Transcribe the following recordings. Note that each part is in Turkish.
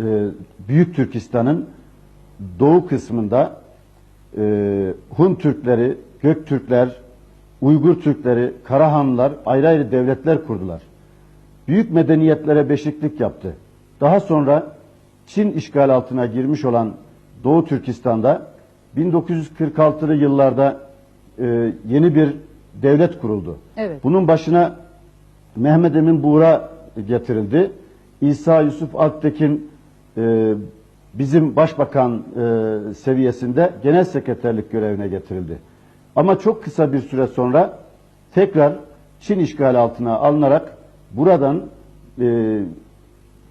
e, Büyük Türkistan'ın doğu kısmında e, Hun Türkleri, Göktürkler, Uygur Türkleri, Karahanlılar ayrı ayrı devletler kurdular. Büyük medeniyetlere beşiklik yaptı. Daha sonra Çin işgal altına girmiş olan Doğu Türkistan'da 1946'lı yıllarda e, yeni bir devlet kuruldu. Evet. Bunun başına Mehmet Emin Buğra getirildi. İsa Yusuf Alptekin e, bizim başbakan e, seviyesinde genel sekreterlik görevine getirildi. Ama çok kısa bir süre sonra tekrar Çin işgali altına alınarak buradan e,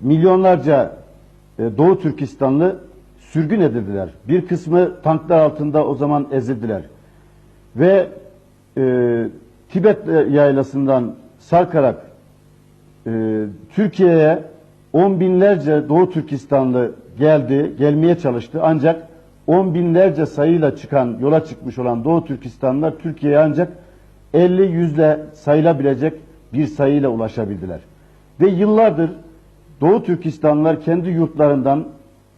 milyonlarca e, Doğu Türkistanlı sürgün edildiler. Bir kısmı tanklar altında o zaman ezildiler. Ve e, Tibet yaylasından sarkarak e, Türkiye'ye on binlerce Doğu Türkistanlı geldi, gelmeye çalıştı. Ancak on binlerce sayıyla çıkan, yola çıkmış olan Doğu Türkistanlılar Türkiye'ye ancak 50 yüzle sayılabilecek bir sayıyla ulaşabildiler. Ve yıllardır Doğu Türkistanlılar kendi yurtlarından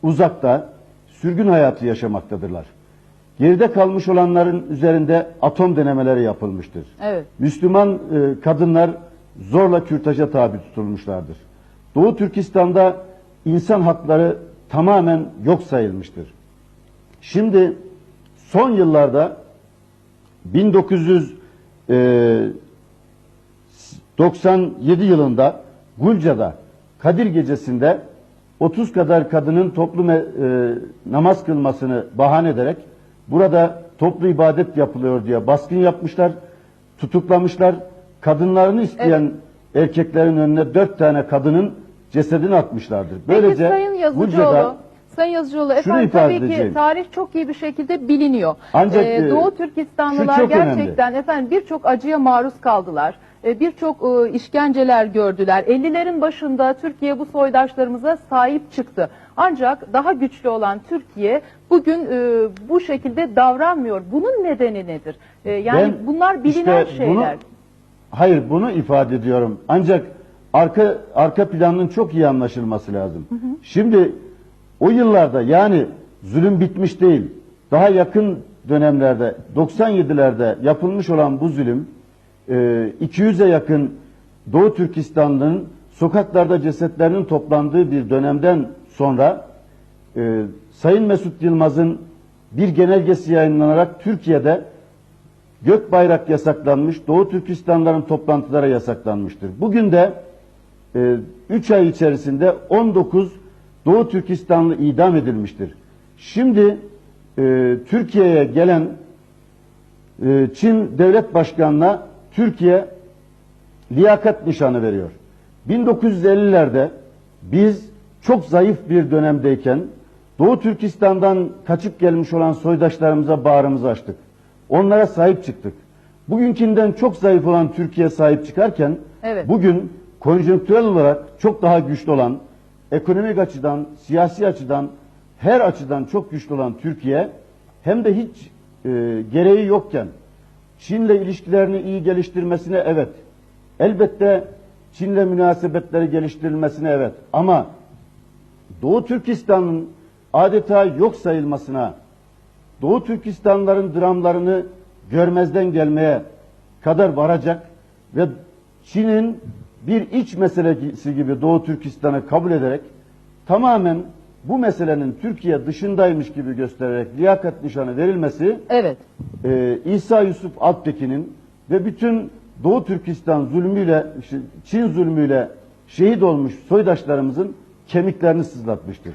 uzakta sürgün hayatı yaşamaktadırlar. Geride kalmış olanların üzerinde atom denemeleri yapılmıştır. Evet. Müslüman e, kadınlar zorla kürtaja tabi tutulmuşlardır. Doğu Türkistan'da insan hakları tamamen yok sayılmıştır. Şimdi son yıllarda 1997 yılında Gulca'da Kadir Gecesi'nde 30 kadar kadının toplu me- e, namaz kılmasını bahane ederek burada toplu ibadet yapılıyor diye baskın yapmışlar, tutuklamışlar. Kadınlarını isteyen erkeklerin önüne dört tane kadının cesedini atmışlardır. Peki Sayın Yazıcıoğlu, Sayın Yazıcıoğlu efendim ifade tabii ki edeceğim. tarih çok iyi bir şekilde biliniyor. Ancak, Ee, e, Doğu şu Türkistanlılar çok önemli. gerçekten efendim birçok acıya maruz kaldılar. Ee, Birçok e, işkenceler gördüler. 50'lerin başında Türkiye bu soydaşlarımıza sahip çıktı. Ancak daha güçlü olan Türkiye bugün e, bu şekilde davranmıyor. Bunun nedeni nedir? E, yani Ben bunlar bilinen işte bunu- şeyler. Hayır bunu ifade ediyorum. Ancak arka arka planının çok iyi anlaşılması lazım. Şimdi o yıllarda yani zulüm bitmiş değil. Daha yakın dönemlerde 97'lerde yapılmış olan bu zulüm e, 200'e yakın Doğu Türkistanlı'nın sokaklarda cesetlerinin toplandığı bir dönemden sonra e, Sayın Mesut Yılmaz'ın bir genelgesi yayınlanarak Türkiye'de gök bayrak yasaklanmış, Doğu Türkistanların toplantılara yasaklanmıştır. Bugün de 3 ay içerisinde 19 Doğu Türkistanlı idam edilmiştir. Şimdi e, Türkiye'ye gelen e, Çin devlet başkanına Türkiye liyakat nişanı veriyor. 1950'lerde biz çok zayıf bir dönemdeyken Doğu Türkistan'dan kaçıp gelmiş olan soydaşlarımıza bağrımızı açtık. Onlara sahip çıktık. Bugünkünden çok zayıf olan Türkiye sahip çıkarken Evet. bugün konjonktürel olarak çok daha güçlü olan, ekonomik açıdan, siyasi açıdan, her açıdan çok güçlü olan Türkiye hem de hiç e, gereği yokken Çin'le ilişkilerini iyi geliştirmesine evet. Elbette Çin'le münasebetleri geliştirilmesine evet. Ama Doğu Türkistan'ın adeta yok sayılmasına, Doğu Türkistanların dramlarını görmezden gelmeye kadar varacak ve Çin'in bir iç meselesi gibi Doğu Türkistan'ı kabul ederek tamamen bu meselenin Türkiye dışındaymış gibi göstererek liyakat nişanı verilmesi Evet. e, İsa Yusuf Alptekin'in ve bütün Doğu Türkistan zulmüyle, Çin zulmüyle şehit olmuş soydaşlarımızın kemiklerini sızlatmıştır.